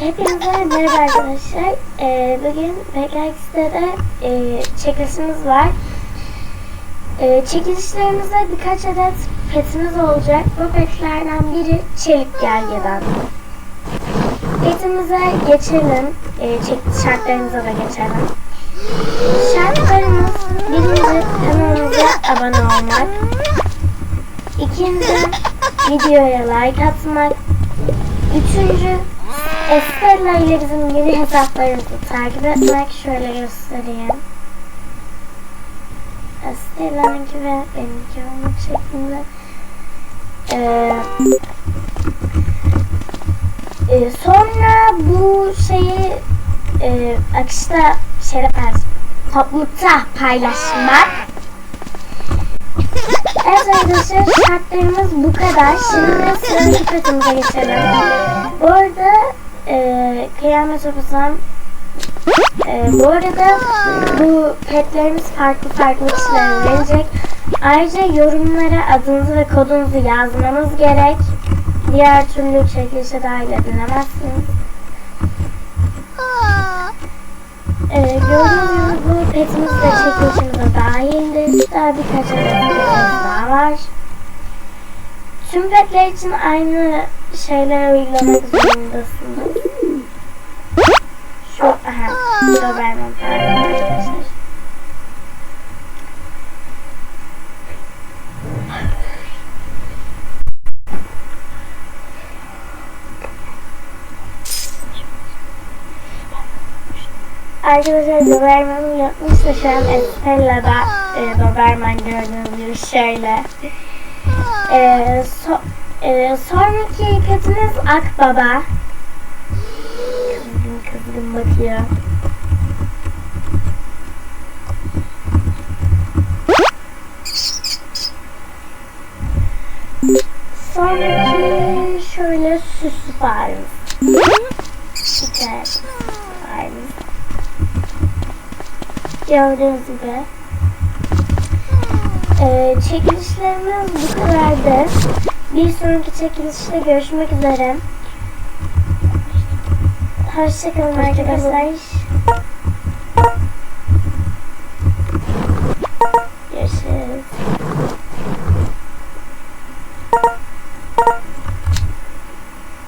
Hepinize merhaba arkadaşlar. Ee, bugün PKX'de de e, çekilişimiz var. E, çekilişlerimizde birkaç adet petimiz olacak. Bu petlerden biri çelik gergedan. Petimize geçelim. E, çek, şartlarımıza da geçelim. Şartlarımız birinci kanalımıza abone olmak. İkinci videoya like atmak. Üçüncü Estella ile bizim yeni hesaplarımızı takip etmek. Şöyle göstereyim. Estella'nınki ve benimki olmak şeklinde. Ee, e, sonra bu şeyi e, akışta şeyde paylaş, toplulukta paylaşmak. Evet arkadaşlar şartlarımız bu kadar. Şimdi sıradaki petimize geçelim. Bu arada e, kıyamet opusam e, bu arada bu petlerimiz farklı farklı kişilere verilecek. Ayrıca yorumlara adınızı ve kodunuzu yazmanız gerek. Diğer türlü çekilişe dahil edilemezsiniz. E, gördüğünüz gibi bu petimiz de çekilişimize dahildir. Daha birkaç petimiz daha var. Tüm petler için aynı şeyler uygulamak zorundasınız. Doberman pardon arkadaşlar. Doberman'ı yapmış da şu an Estella'da e, Doberman gördüğünüz şöyle. E, so, e, sonraki petimiz Akbaba. Kızgın kızgın bakıyor. Sonraki şöyle. Bir tane süslü faremiz. Gördüğünüz gibi. Ee, çekilişlerimiz bu kadardı. Bir sonraki çekilişte görüşmek üzere. Hoşçakalın arkadaşlar.